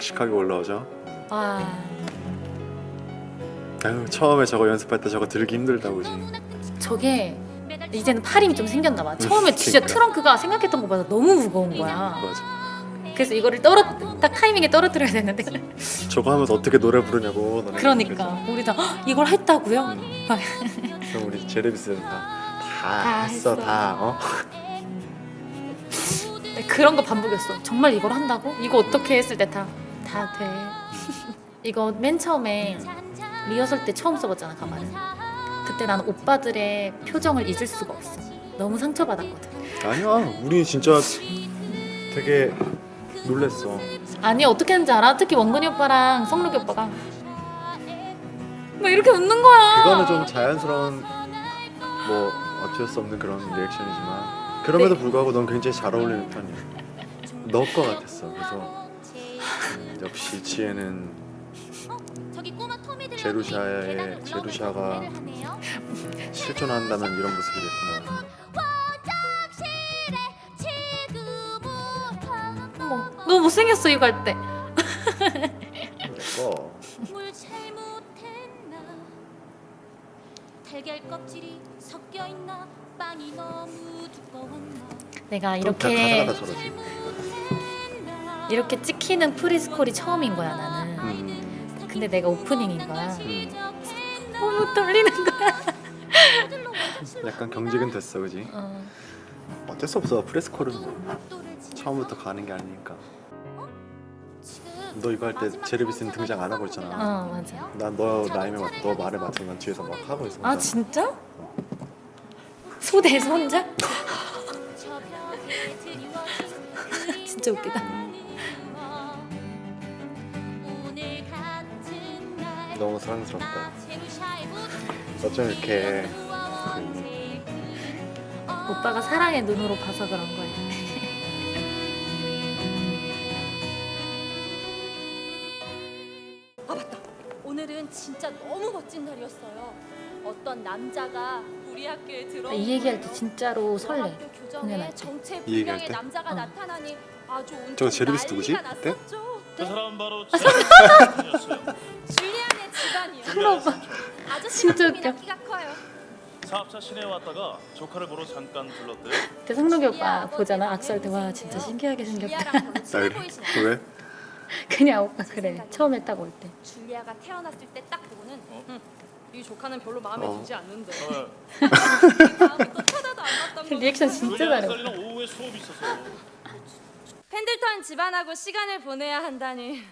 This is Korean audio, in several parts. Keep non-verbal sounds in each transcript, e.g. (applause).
씩씩하게 올라오죠. 아 아유, 처음에 저거 연습할 때 저거 들기 힘들다고 지 저게 이제는 팔 힘이 좀 생겼나 봐. 처음에 진짜 그러니까. 트렁크가 생각했던 것보다 너무 무거운 거야. 맞아. 그래서 이거를 떨어 딱 타이밍에 떨어뜨려야 되는데 저거 하면서 어떻게 노래 부르냐고. 너네. 그러니까 우리 다 "헉, 이걸 했다고요? 음. 막 그래서 우리 제레비스는 다, 다, 다 했어, 했어. 다. 어? 그런 거 반복이었어. 정말 이걸 한다고? 이거 어떻게 했을 때 다 다 돼. (laughs) 이거 맨 처음에 리허설 때 처음 써봤잖아 가마를. 그때 나는 오빠들의 표정을 잊을 수가 없어. 너무 상처받았거든. 아니야, 우리 진짜 되게 놀랬어. 아니 어떻게 했는지 알아? 특히 원근이 오빠랑 성록이 오빠가 막 이렇게 웃는 거야. 그거는 좀 자연스러운 뭐 어쩔 수 없는 그런 리액션이지만 그럼에도 네. 불구하고 넌 굉장히 잘 어울리는 편이야. 너 거 같았어. 그래서 역시 지혜는 제루샤의 제루샤가 실존한다면 이런 모습이겠구나. 어머, 너무 못생겼어 이거 할 때. 너무 두꺼웠나? 내가 이렇게. 이렇게 찍 히는 프리스콜이 처음인 거야 나는. 음, 근데 내가 오프닝인 거야. 음. 너무 떨리는 거야. 약간 경직은 됐어, 그지? 어. 어쩔 수 없어. 프레스콜은 뭐 처음부터 가는 게 아니니까. 너 이거 할 때 제르비스는 등장 안 하고 있잖아. 어 맞아. 난 너 라임에 맞, 너 말에 맞춰 난 뒤에서 막 하고 있어. 아 혼자. 진짜? 소대에서 혼자? (laughs) (laughs) 진짜 웃기다. 너무 사랑스럽다. 어쩜 이렇게 오빠가 사랑의 눈으로 봐서 그런 거야. 아 맞다 오늘은 진짜 너무 멋진 날이었어요 어떤 남자가 우리 학교에 들어 이 얘기할 때 진짜로 설레. 학교 교정에 공연할. 정체 이 얘기할 불명의 때? 남자가 어. 나타나니 아주 온통 저거 제르비스 누구지? 난리가 그때? 났었죠. 그 네, 사람 바로 제이였어요. (laughs) 줄리안 오빠. 아주 진짜 웃겨. 키가 커요 사업차 시내에 왔다가 조카를 보러 잠깐 들렀대요. 그때 성록이 오빠 보잖아 악수할 때 와 진짜 신기하게 생겼다. 줄리아랑 별로 친해 않아요. 왜? 그냥 오빠 그래 처음에 딱 올 때. 줄리아가 태어났을 때 딱 보고는 어? 응, 이 조카는 별로 마음에 어. 들지 않는데 어, 다음에 또 쳐다도 안 봤던 거 (laughs) 리액션 진짜 잘해. 오후에 수업이 있어서 펜들턴 집안하고 시간을 보내야 한다니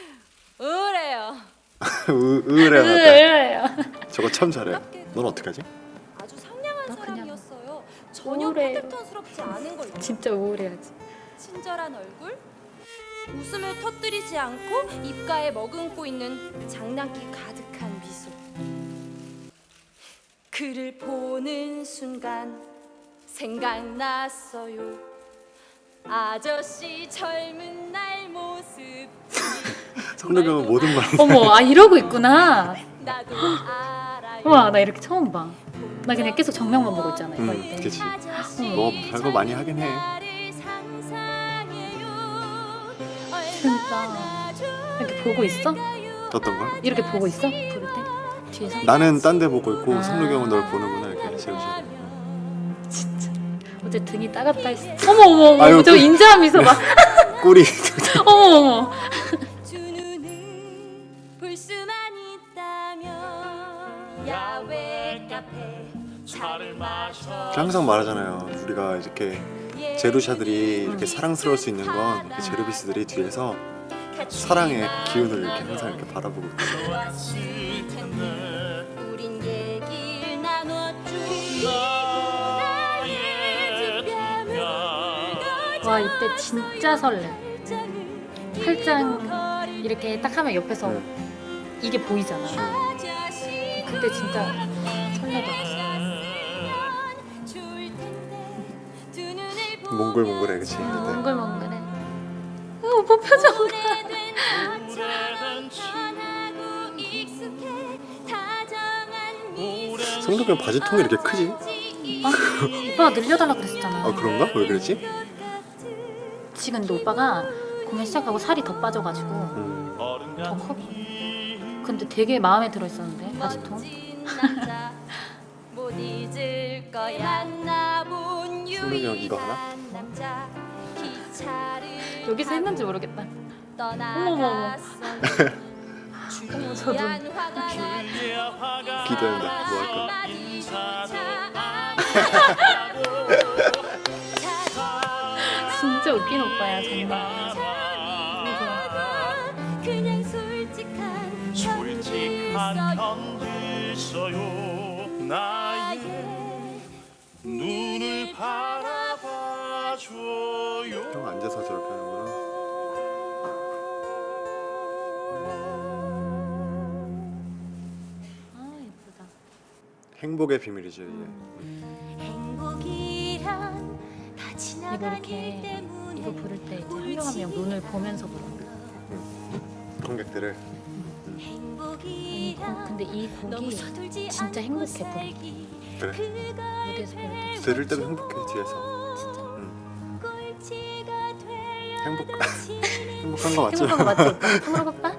(laughs) 우울해요 의- 의외로 으예요. 저거 참 잘해. 넌 어떻게 하지? 아주 상냥한 나 그냥 사람이었어요 전혀. 펜들턴스럽지 않은 걸 진짜 우울해야지. 친절한 얼굴 웃음을 터뜨리지 않고 입가에 머금고 있는 장난기 가득한 미소 그를 보는 순간 생각났어요 아저씨 젊은 날 모습 형은 모든 말. 어머 아 이러고 있구나. 나도 알아요 와나 이렇게 처음 봐. 나 그냥 계속 정면만 보고 있잖아 이거 음, 할 때. 그치. 아저씨 너 별거 많이 하긴 해. 진짜. 이렇게 보고 있어? 어떤 걸? 이렇게 보고 있어? 부를 때? 뒤에서? 나는 딴 데 보고 있고 아. 형은 널 보는구나 이렇게 제루샤. 진짜. 어제 등이 따갑다 했어. 어머 어머 어머 아유, 저 그- 인자한 미소 봐. (laughs) 꼬리. (laughs) 어머 어머. 차를 마셔. 항상 말하잖아요. 우리가 이렇게 제루샤들이 이렇게 사랑스러울 수 있는 건 이렇게 제르비스들이 뒤에서 사랑의 기운을 이렇게 항상 이렇게 바라보고 있고. 좋았을 텐데 우린 얘기를 나눴죠 나의 두뺨 와 이때 진짜 설레. 팔짱 이렇게 딱 하면 옆에서 네. 이게 보이잖아. 그때 진짜 설레더라. 몽글몽글해 그치? 음, 그때. 몽글몽글해. 어, 오빠 표정. 형 바지통이 이렇게 크지? 아, 오빠가 늘려달라 그랬었잖아. 아 그런가? 왜 그랬지? 지금 근데 오빠가 공연 시작하고 살이 더 빠져가지고 음. 더 커. 근데 되게 마음에 들어 있었는데 바지통. 승민이 (laughs) 형 이거 알아? (laughs) 여기서 했는지 모르겠다. 떠나갔어 어머, 저도. 화가 기대된다. 뭐 할까? (laughs) 진짜 웃긴 오빠야 정말. 그냥 솔직한 솔직한 편지 편지 써요 나의 눈을 바라봐줘요 형 앉아서 저렇게 하는구나. 아 예쁘다. 행복의 비밀이죠 이게. 행복이란 다 이거 지나간 일 이렇게 때문에 이거 부를 때 이제 한 명 한 명 눈을 보면서 부른다. 관객들을 아니, 행복이란 고- 근데 이 너무 곡이 진짜 행복해 보여. 살기. 그래. 무대에서 부를 때 들을 때도 행복해 뒤에서. 행복 (laughs) 행복한 거 맞죠? 행복한 거 오빠? 행복 오빠?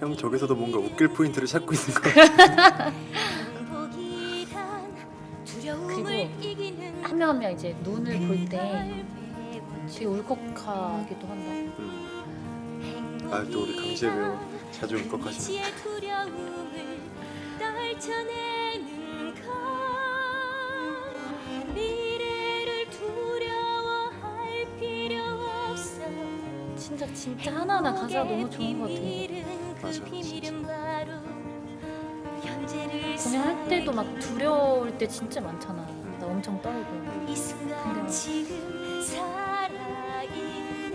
형 저기서도 뭔가 웃길 포인트를 찾고 있는 거. 그리고 한 명 한 명 이제 눈을 볼때걸 되게 울컥하기도 한다. 음. 아또 우리 강지혜 배우 자주 울컥하시네. (laughs) (laughs) 진짜 하나하나 가사가 너무 좋은 것 같아. 맞아, 공연할 때도 막 두려울 때 진짜 많잖아. 나 엄청 떨고. 근데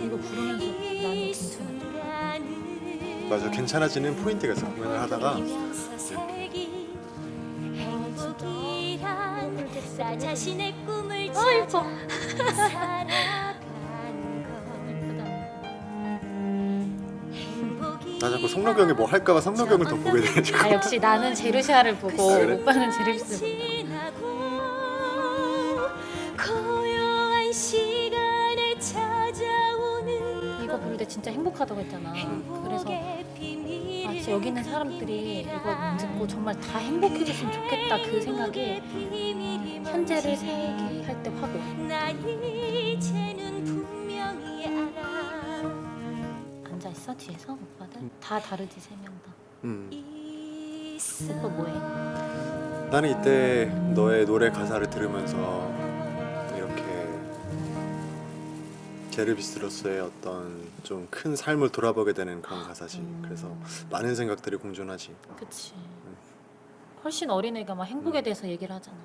이거 부르면서 나는 괜찮아. 맞아 괜찮아지는 포인트가 있어 공연을 하다가 나 자신의 꿈을 아 예뻐. (laughs) 나 자꾸 형이 뭐 할까봐 형을 더 보게 돼 지금. 아 역시 나는 제르시아를 보고 아, 그래? 오빠는 시간에 찾아오는 이거 때 진짜 행복하다고 했잖아. 그래서 행복의 아 진짜 여기 있는 사람들이 이거 듣고 정말 다 행복해졌으면 좋겠다 그 생각이 현재를 살기 할때 이제는 분 있어 뒤에서 오빠들 다 다르지 세 명 다. 음. 오빠 뭐해? 나는 이때 너의 노래 가사를 들으면서 이렇게 제르비스로서의 어떤 좀 큰 삶을 돌아보게 되는 그런 가사지. 음. 그래서 많은 생각들이 공존하지. 그치. 훨씬 어린애가 막 행복에 대해서 얘기를 하잖아.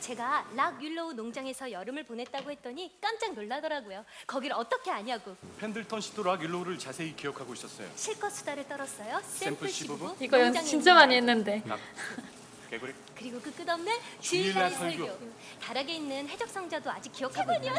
제가 락 율로우 농장에서 여름을 보냈다고 했더니 깜짝 놀라더라고요 거길 어떻게 아냐고 펜들턴 시도 락 율로우를 자세히 기억하고 있었어요. 실컷 수다를 떨었어요 샘플 시부부 이거 연습 진짜 많이 했는데. 개구리 그리고 그 끝없는 줄리아 줄리아의 설교. 설교. 다락에 있는 해적 성자도 아직 기억하고 있고요.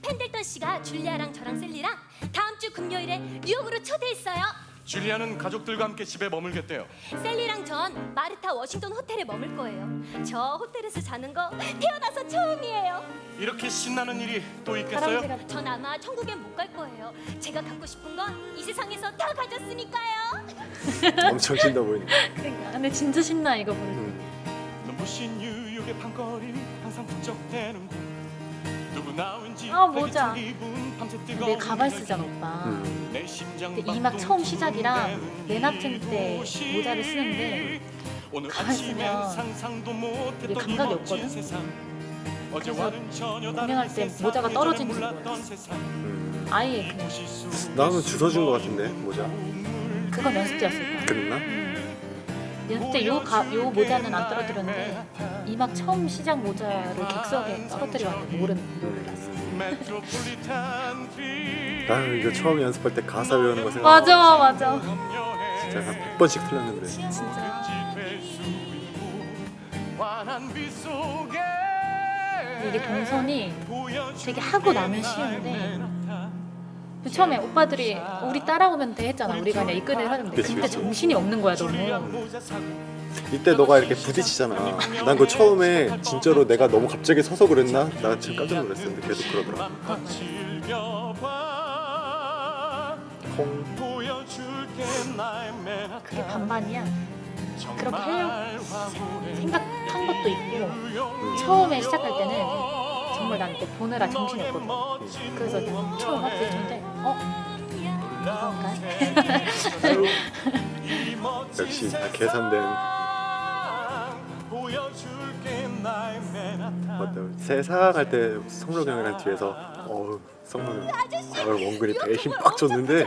펜들턴 씨가 줄리아랑 저랑 셀리랑 다음 주 금요일에 뉴욕으로 초대했어요. 줄리아는 가족들과 함께 집에 머물겠대요. 셀리랑 전 마르타 워싱턴 호텔에 머물 거예요. 저 호텔에서 자는 거 태어나서 처음이에요. 이렇게 신나는 일이 또 있겠어요? 다람쥐가 전 아마 천국엔 못 갈 거예요. 제가 갖고 싶은 건 이 세상에서 다 가졌으니까요. 엄청 신나 보이네. 그러니까. 근데 진짜 신나 이거 때. 음. 눈부신 뉴욕의 밤거리 항상 북적대는 곳 누구나 왠지 아, 모자. 활기찬 기분, 밤새 근데 가발. 쓰잖아 오빠. 음. 근데 이 막 처음 시작이랑 맨하튼 때 모자를 쓰는데 오늘 가발 쓰면 이게 감각이 이 없거든? 다른 공연할 때 모자가 떨어진 줄 몰랐어. 아예 그냥 나는 주워준 것 같은데 모자. 그건 연습 때였을 거야. 그랬나? 연습 때요 요 모자는 안 떨어뜨렸는데 이 막 처음 시작 모자를 객석에 떨어뜨려 왔는데 모르는 몰랐어. 나는 이거 처음 연습할 때 가사 외우는 거 생각. 맞아 맞아. 진짜 한 100번씩 틀렸는데. 진짜. 이게 동선이 되게 하고 나면 쉬운데 그 처음에 오빠들이 우리 따라오면 돼 했잖아. 우리가 그냥 이끌을 하는데 그치, 근데 그치. 정신이 없는 거야 너무. 이때 너가 이렇게 부딪히잖아. 난 그 처음에 진짜로 내가 너무 갑자기 서서 그랬나? 나 지금 깜짝 놀랐어. 근데 계속 그러더라. 콩 그게 반반이야. 그렇게 하려고 생각한 것도 있고 처음에 시작할 때는 정말 난 이때 보느라 정신이 없거든. 그래서 처음 확대했는데 어? 이건가? 역시 다 계산된 맨하탄 맞다 세상할 때 성록 형이랑 뒤에서 어우 형 아, 원근이 힘빡 줬는데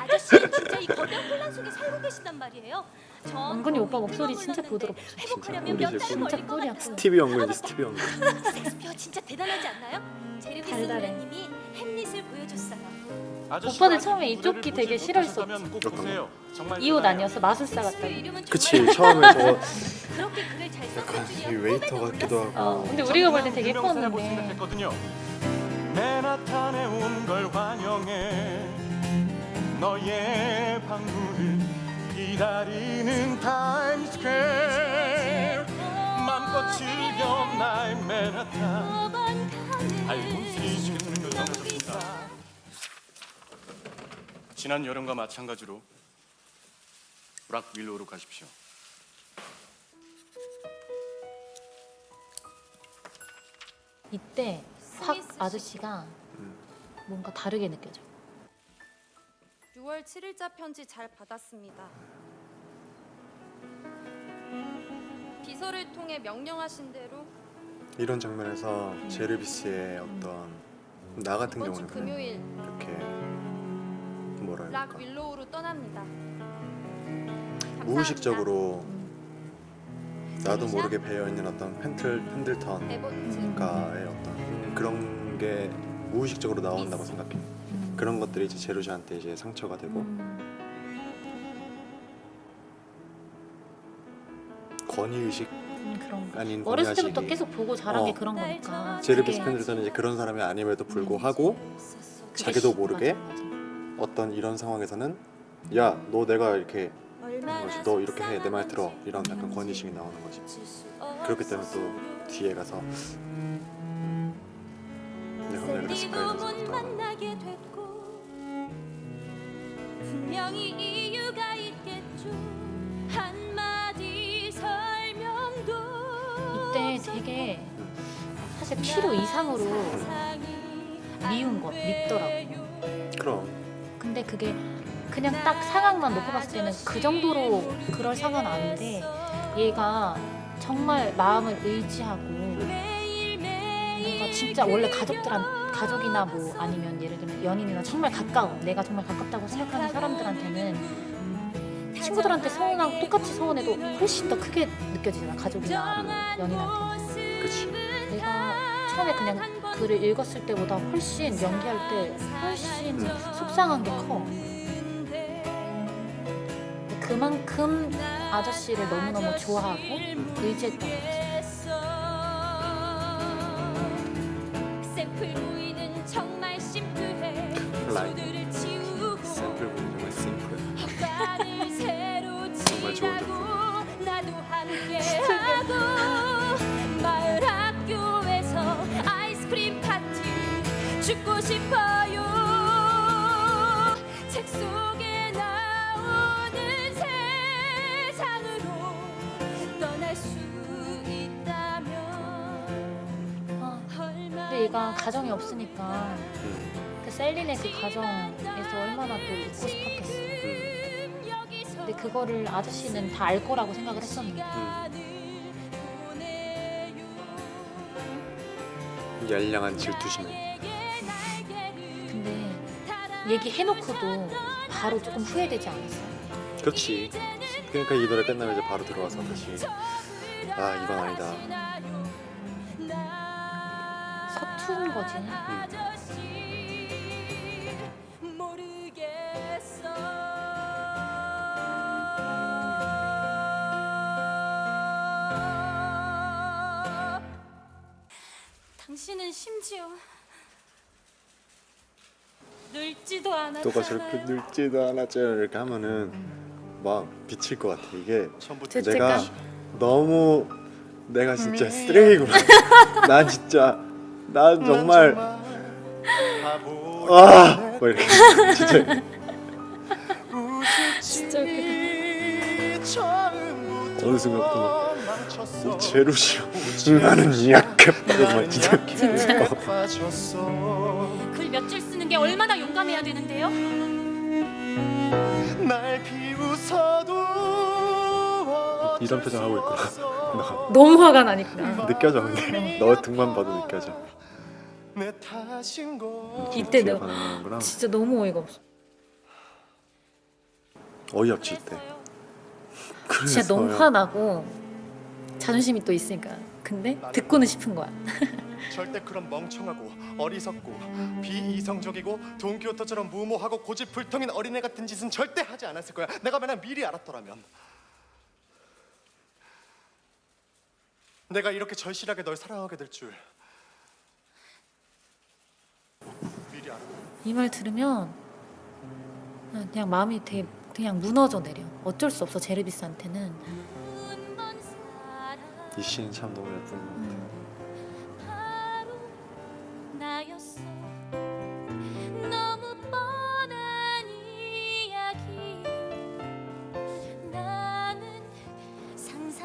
아저씨 진짜 이 거대한 혼란 속에 살고 계신단 말이에요. 저 은근히 오빠 목소리 진짜 부드럽죠. 회복하려면 진짜 몇달 꿀이지, 걸릴 것 같아요. 스티비 원근이지 스티비 원근 섹스피어 진짜 대단하지 않나요? 제르비스 달달해. 노래님이 햄릿을 보여줬어요. 오빠들 처음에 이쪽이 되게 싫어했었지. 이 옷 아니었어? 마술사. 그 이름은 그치 (laughs) 처음에 저 약간 이. 웨이터 같기도. 하고 어, 근데 우리가 볼 땐 되게 예뻤는데 생각했거든요. 맨하탄에 온 걸 환영해 너의 방문을 기다리는 타임스퀘어 맘껏 즐겨 나의 맨하탄 알고 있는 지난 여름과 마찬가지로 락 윌로우로 가십시오. 이때 확 아저씨가 뭔가 다르게 느껴져. 6월 7일자 편지 잘 받았습니다. 비서를 통해 명령하신 대로 이런 장면에서 제르비스의 어떤 나 같은 이번 주 경우는 금요일 이렇게 락 윌로우로 떠납니다. 감사합니다. 무의식적으로 나도 모르게 배어 있는 어떤 펜틀 펜들턴 네 가의 어떤 그런 게 무의식적으로 나온다고 생각해. 그런 것들이 이제 제루시한테 이제 상처가 되고 음, 권위 의식 음, 그런 거. 아닌 어렸을 때부터 권위의식이 계속 보고 자란 게 어. 그런 거니까. 제르비스 그게 펜들턴은 이제 그런 사람이 아님에도 불구하고 그게 자기도 시- 모르게 맞아, 맞아. 어떤 이런 상황에서는 야 너 내가 이렇게 하는 거지 너 이렇게 해 내 말 들어. 이런 약간 권위식이 나오는 거지. 그렇기 때문에 또 뒤에 가서 음, 내가 왜 그랬을까 이런 못 생각도 하고 분명히 이유가 있겠죠. 한마디 설명도 이때 되게 사실 필요 이상으로 미운 것 밉더라고. 그럼 근데 그게 그냥 딱 상황만 놓고 봤을 때는 그 정도로 그럴 상황은 아닌데 얘가 정말 마음을 의지하고 뭔가 진짜 원래 가족들한 가족이나 뭐 아니면 예를 들면 연인이나 정말 가까워 내가 정말 가깝다고 생각하는 사람들한테는 친구들한테 서운하고 똑같이 서운해도 훨씬 더 크게 느껴지잖아 가족이나 연인한테 그치. 내가 처음에 그냥 글을 읽었을 때보다 훨씬 연기할 때 훨씬 음. 속상한 게 커. 그만큼 아저씨를 너무너무 좋아하고 의지했던 것같 죽고 싶어요. 책 속에 나오는 세상으로 떠날 수 있다면 아, 얼마나 근데 얘가 가정이 없으니까 음, 그 셀린의 그 가정에서 얼마나 또 있고 싶었겠어. 음, 근데 그거를 아저씨는 다 알 거라고 생각을 했었는데. 열량한 질투심에 근데 얘기해놓고도 바로 조금 후회되지 않았어. 그렇지 그러니까 이 노래 끝나면 이제 바로 들어와서 다시 아 이건 아니다 서툰 거지. 당 늙지도 않았잖아요. 또가 저렇게 늙지도 않았죠. 이렇게 하면은 막 미칠 것 같아. 이게 죄책감. 내가 너무 내가 진짜 쓰레기구나. (laughs) 난 진짜 난 정말 아, 뭐 이렇게 (laughs) 진짜. 진짜. 어느 순간부터 막 제루시 나는 약해. 막 진짜. 진짜. 글몇줄쓰 는 게 얼마나 용감해야 되는데요? 날 비웃어도 이런 표정 하고 있구나 나 너무 화가 나니까. 느껴져 근데 너 등만 봐도 느껴져 내 탓인 걸 이때 내가 반응하는구나 진짜 너무 어이가 없어. 어이없지 이때 진짜 너무. 화나고 자존심이 또 있으니까. 근데 듣고는 싶은 거야. (laughs) 절대 그런 멍청하고 어리석고 비이성적이고 돈키호테처럼 무모하고 고집불통인 어린애 같은 짓은 절대 하지 않았을 거야. 내가 만약 미리 알았더라면. 내가 이렇게 절실하게 널 사랑하게 될 줄. 미리 알아. 이말 들으면 그냥 마음이 되게 그냥 무너져 내려. 어쩔 수 없어 제르비스한테는. 이 씬이 참 너무 예쁜 것 같아 음.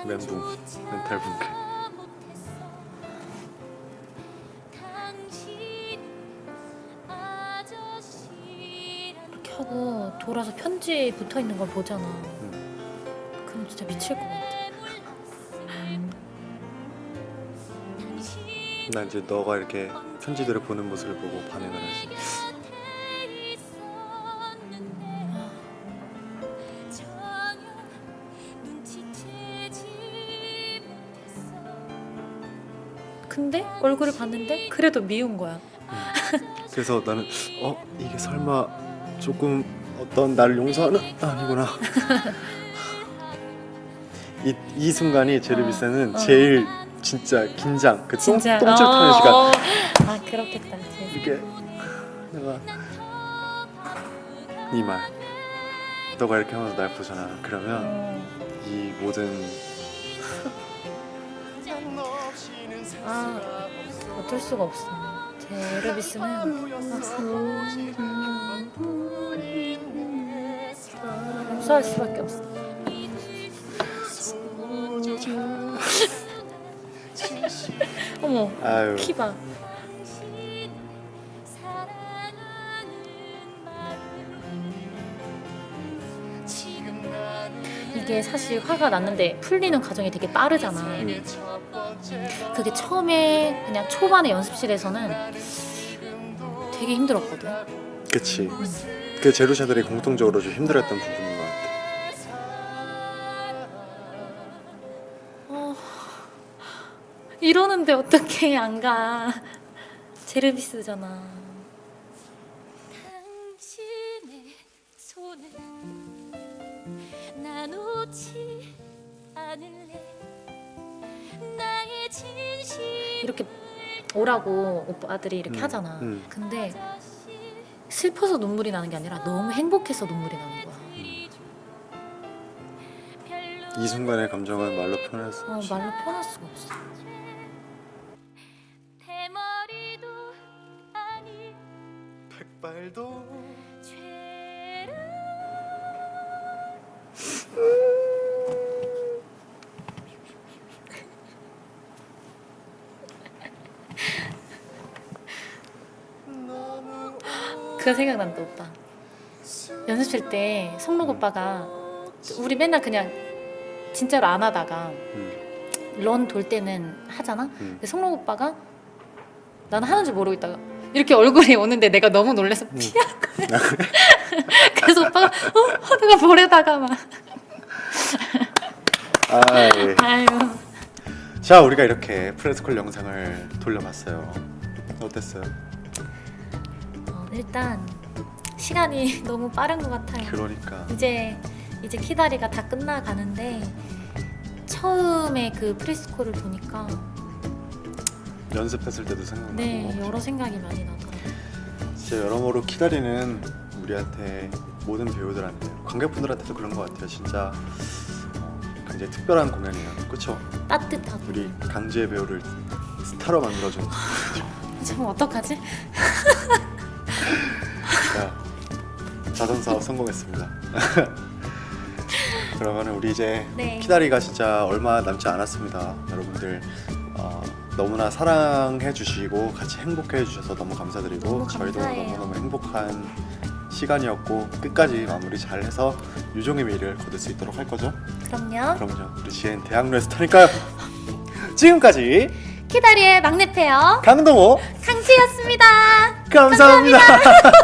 멘붕, 멘탈 붕괴. 이렇게 하고 돌아서 편지 붙어 있는 걸 보잖아. 음. 그럼 진짜 미칠 것 같아. 나 이제 너가 이렇게 편지들을 보는 모습을 보고 반응을 하지 근데 얼굴을 봤는데 그래도 미운 거야. 그래서 나는 어 이게 설마 조금 어떤 나를 용서하는 아니구나 (laughs) 이, 이 순간이 제르비스는 어. 제일 진짜 긴장 그 똥, 진짜. 똥줄 타는 시간 어. 아 그렇겠다. 진짜. 이게 내가 이말 너가 이렇게 하면서 날 보잖아 그러면 어. 이 모든 아 어쩔 수가 없어. 제르비스는 용서할 수밖에 없어. (laughs) 어머 아유 키 봐. 이게 사실 화가 났는데 풀리는 과정이 되게 빠르잖아. 그게 처음에 그냥 초반에 연습실에서는 되게 힘들었거든. 그치 그 제루샤들이 공통적으로 좀 힘들었던 부분인 것 같아 어, 이러는데 어떻게 안 가? 제르비스잖아. 이렇게 오라고 오빠들이 이렇게 음, 하잖아. 음. 근데 슬퍼서 눈물이 나는 게 아니라 너무 행복해서 눈물이 나는 거야. 이 순간의 감정은 말로 표현할 수 어, 없이 말로 표현할 수가 없어. 그거 생각난다 오빠. 연습실 때 성록 오빠가 우리 맨날 그냥 진짜로 안 하다가 음. 런 돌 때는 하잖아. 음. 근데 성록 오빠가 나는 하는 줄 모르고 있다가 이렇게 얼굴이 오는데 내가 너무 놀라서 피한 거야. (laughs) 그래서 오빠가 어 하다가 버려다가 막. 아유 자 우리가 이렇게 프레스콜 영상을 돌려봤어요 어땠어요? 어, 일단 시간이 (laughs) 너무 빠른 것 같아요. 그러니까 이제 이제 키다리가 다 끝나가는데 처음에 그 프리스콜을 보니까 연습했을 때도 생각나고 네 여러 생각이 많이 나더라고요. 진짜 여러모로 키다리는 우리한테 모든 배우들한테 관객분들한테도 그런 것 같아요 진짜 어, 굉장히 특별한 공연이에요 그쵸? 따뜻하고 우리 강지의 배우를 스타로 만들어준 (laughs) 지금 어떡하지? 자, 자선 사업 성공했습니다 (laughs) 그러면 우리 이제 네. 키다리가 진짜 얼마 남지 않았습니다. 여러분들 어, 너무나 사랑해 주시고 같이 행복해 주셔서 너무 감사드리고 너무 저희도 감사해요. 너무너무 행복한 시간이었고 끝까지 마무리 잘해서 유종의 미를 거둘 수 있도록 할 거죠. 그럼요. 그럼요. 우리 지엔 대학로에서 타니까요. (laughs) 지금까지 키다리의 막내 페어 강동호 강지였습니다. 감사합니다. (laughs)